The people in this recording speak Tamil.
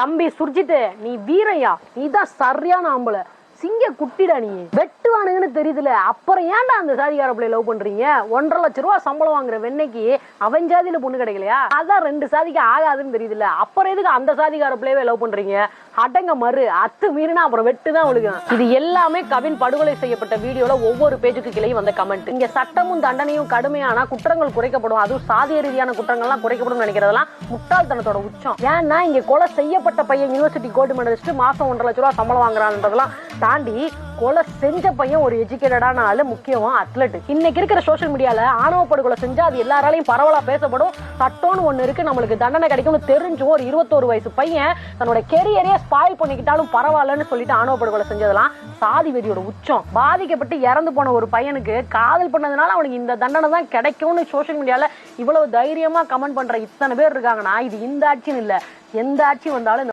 தம்பி சுர்ஜித்து நீ வீரையா? நீ தான் சரியான ஆம்பளை. சிங்க குட்டிடா நீ. வெட்டுவானுங்கன்னு தெரியுதுல. அப்புறம் ஏன்டா அந்த சாதிக்கார பிள்ளை லவ் பண்றீங்க? ஒன்றரை லட்ச ரூபா சம்பளம் வாங்குற வெண்ணைக்கு அவன் ஜாதியில பொண்ணு கிடைக்கலையா? அதான் ரெண்டு சாதிக்கு ஆகாதுன்னு தெரியுதுல. அப்புறம் எதுக்கு அந்த சாதிக்கார பிள்ளையவே லவ் பண்றீங்க? அடங்க மறு. அத்து மீறினா அப்புறம் வெட்டுதான் விழுகும் இது எல்லாமே கவின் படுகொலை செய்யப்பட்ட வீடியோல ஒவ்வொரு பேஜுக்கு கிளையும் வந்த கமெண்ட் இங்க சட்டமும் தண்டனையும் கடுமையானா குற்றங்கள் குறைக்கப்படும். அதுவும் சாதிய ரீதியான குற்றங்கள்லாம் குறைக்கப்படும் நினைக்கிறதெல்லாம் முட்டாள்தனத்தோட உச்சம். ஏன்னா இங்க கொலை செய்யப்பட்ட பையன் யூனிவர்சிட்டி கோல்டு மெடலிஸ்ட் மாசம் ஒன்றரை லட்ச ரூபா சம்பளம் வாங்குறான்றதெல்லாம் தாண்டி கொலை செஞ்ச பையன் ஒரு எஜுகேட்டடான ஆளு முக்கியமா அத்லட் இன்னைக்கு இருக்கிற சோஷியல் மீடியால ஆணவ படுகொலை செஞ்சா அது எல்லாராலையும் பரவலா பேசப்படும். சட்டம்னு ஒண்ணு இருக்கு நம்மளுக்கு தண்டனை கிடைக்கும்னு தெரிஞ்சும் ஒரு இருபத்தோரு வயசு பையன் தன்னோட கெரியரே ஸ்பாயில் பண்ணிக்கிட்டாலும் பரவாயில்லன்னு சொல்லிட்டு ஆணவ படுகொலை செஞ்சதெல்லாம் சாதி வெறியோட உச்சம். பாதிக்கப்பட்டு இறந்து போன ஒரு பையனுக்கு காதல் பண்ணதுனால அவனுக்கு இந்த தண்டனை தான் கிடைக்கும்னு சோஷியல் மீடியால இவ்வளவு தைரியமா கமெண்ட் பண்ற இத்தனை பேர் இருக்காங்கன்னா இது இந்த ஆட்சின்னு இல்ல. எந்த ஆட்சி வந்தாலும்